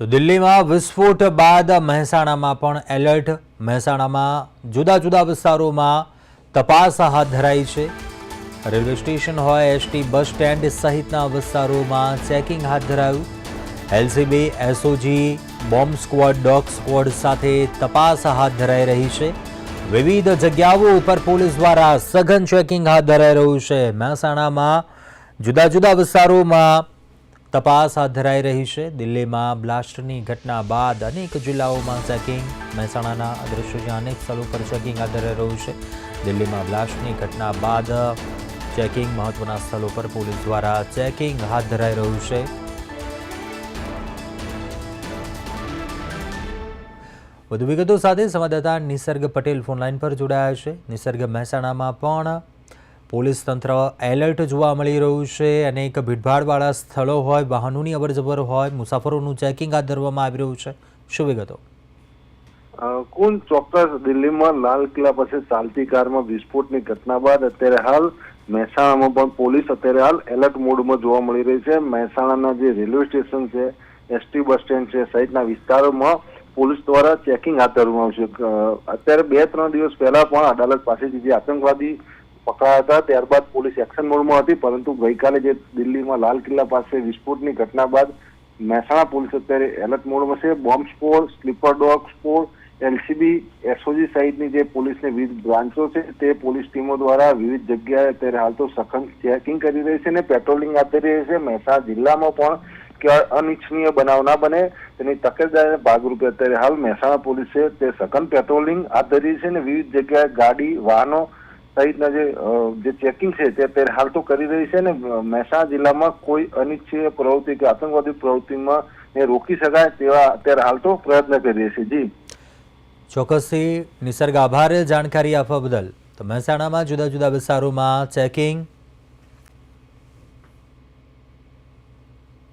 તો દિલ્હીમાં વિસ્ફોટ બાદ મહેસાણામાં પણ એલર્ટ. મહેસાણામાં જુદા જુદા વિસ્તારોમાં તપાસ હાથ ધરાઈ છે. રેલવે સ્ટેશન હોય, એસટી, બસ સ્ટેન્ડ સહિતના વિસ્તારોમાં ચેકિંગ હાથ ધરાયું. LCB, SOG, bomb squad, dog squad સાથે તપાસ હાથ ધરાઈ રહી છે. વિવિધ જગ્યાઓ ઉપર પોલીસ દ્વારા સઘન ચેકિંગ હાથ ધરાઈ રહ્યું છે. મહેસાણામાં જુદા જુદા વિસ્તારોમાં તપાસ હાથ ધરાઈ રહી છે. દિલ્હીમાં બ્લાસ્ટની ઘટના બાદ અનેક જિલ્લાઓમાં ચેકિંગ, મહેસાણાના અદ્રશ્યો અનેક સ્થળો પર ચેકિંગ હાથ ધરાઈ રહ્યું છે. દિલ્હીમાં બ્લાસ્ટની ઘટના બાદ ચેકિંગ મહત્વના સ્થળો પર પોલીસ દ્વારા ચેકિંગ હાથ ધરાઈ રહ્યું છે. વધુ વિગતો સાથે સંવાદદાતા નિસર્ગ પટેલ ફોનલાઈન પર જોડાયા છે. નિસર્ગ મહેસાણામાં પણ પોલીસ તંત્ર એલર્ટ જોવા મળી રહ્યું છે. અનેક ભીડભાડવાળા સ્થળો હોય, વાહનોની અવરજવર હોય, મુસાફરોનું ચેકિંગ હાથ ધરવામાં આવી રહ્યું છે. શું વિગતો? કુલ ચોક્કસ દિલ્હીમાં લાલ કિલ્લા પાસે ચાલતી કારમાં વિસ્ફોટની ઘટના બાદ અત્યારે હાલ મહેસાણામાં પણ પોલીસ અત્યારે હાલ એલર્ટ મોડમાં જોવા મળી રહી છે. મહેસાણાના જે રેલવે સ્ટેશન છે, એસટી બસ સ્ટેન્ડ છે સહિતના વિસ્તારોમાં પોલીસ દ્વારા ચેકિંગ હાથ ધરવામાં આવશે અત્યારે બે ત્રણ દિવસ પહેલા પણ અદાલત પાસેથી જે આતંકવાદી પકડાયા હતા, ત્યારબાદ પોલીસ એક્શન મોડમાં હતી, પરંતુ ગઈકાલે જે દિલ્હીમાં લાલ કિલ્લા પાસે વિસ્ફોટની ઘટના બાદ મહેસાણા પોલીસ અત્યારે એલર્ટ મોડમાં છે. બોમ્બ સ્પોર સ્લીપર ડોગ સ્પોર એલસીબી, એસઓજી સહિતની જે પોલીસની વિવિધ બ્રાન્ચો છે, તે પોલીસ ટીમો દ્વારા વિવિધ જગ્યાએ અત્યારે હાલ તો સખન ચેકિંગ કરી રહી છે અને પેટ્રોલિંગ આપી રહી છે. મહેસાણા જિલ્લામાં પણ કે અનિચ્છનીય બનાવ ના બને તેની તકેદારીના ભાગરૂપે અત્યારે હાલ મહેસાણા પોલીસે તે સઘન પેટ્રોલિંગ હાથ ધરી છે અને વિવિધ જગ્યાએ ગાડી, વાહનો સહિતના જે જે ચેકિંગ છે તે અત્યારે તો કરી રહી છે અને મહેસાણા જિલ્લામાં કોઈ અનિચ્છનીય પ્રવૃત્તિ કે આતંકવાદી પ્રવૃત્તિમાં ને રોકી શકાય તેવા અત્યારે હાલ તો પ્રયત્ન કરી રહી છે. જી. ચોક્કસથી નિસર્ગ આભાર. જાણકારી આપવા બદલ તો મહેસાણામાં જુદા જુદા વિસ્તારોમાં ચેકિંગ